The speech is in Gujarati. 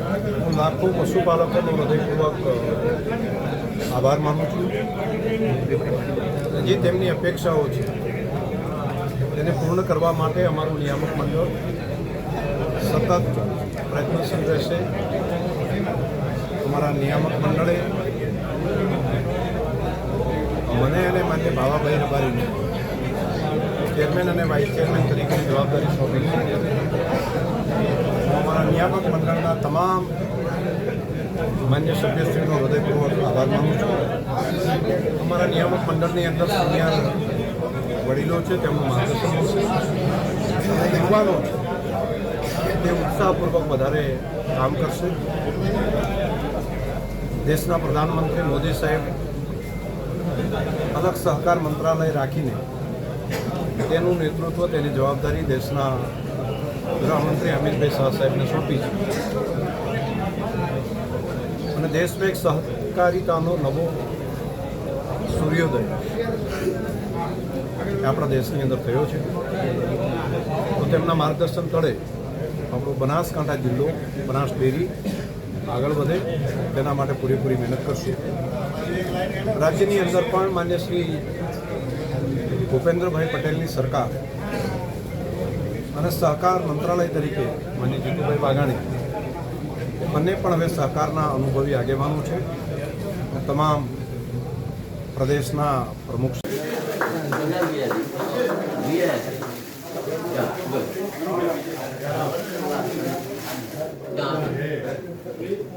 હું લાખો પશુપાલકોનો હૃદયપૂર્વક આભાર માનું છું. જે તેમની અપેક્ષાઓ છે. તેને પૂર્ણ કરવા માટે અમારું નિયામક મંડળ સતત પ્રયત્નશીલ રહેશે. અમારા નિયામક મંડળે મને અને માન્ય બાવાભાઈ રબારીને ચેરમેન અને વાઇસ ચેરમેન તરીકેની જવાબદારી સોંપી છે. નિયામક મંડળના તમામ માન્ય સભ્યશ્રીનો હૃદયપૂર્વક આભાર માનું છું. અમારા નિયામક મંડળની અંદર સિનિયર વડીલો છે, તેમનું માર્ગદર્શન છે. યુવાનો તે ઉત્સાહપૂર્વક વધારે કામ કરશે. દેશના પ્રધાનમંત્રી મોદી સાહેબ અલગ સહકાર મંત્રાલય રાખીને તેનું નેતૃત્વ, તેની જવાબદારી દેશના ગૃહમંત્રી અમિતભાઈ શાહ સાહેબને સોંપી છે. અને દેશમાં એક સહકારિતાનો નવો સૂર્યોદય આપણા દેશની અંદર થયો છે. તો તેમના માર્ગદર્શન તળે આપણો બનાસકાંઠા જિલ્લો, બનાસ ડેરી આગળ વધે, તેના માટે પૂરેપૂરી મહેનત કરશે. રાજ્યની અંદર પણ માન્ય શ્રી ભૂપેન્દ્રભાઈ પટેલની સરકાર અને સહકાર મંત્રાલય તરીકે માન્ય જીતુભાઈ વાઘાણી બંને પણ હવે સહકારના અનુભવી આગેવાનો છે તમામ પ્રદેશના પ્રમુખ. Yeah.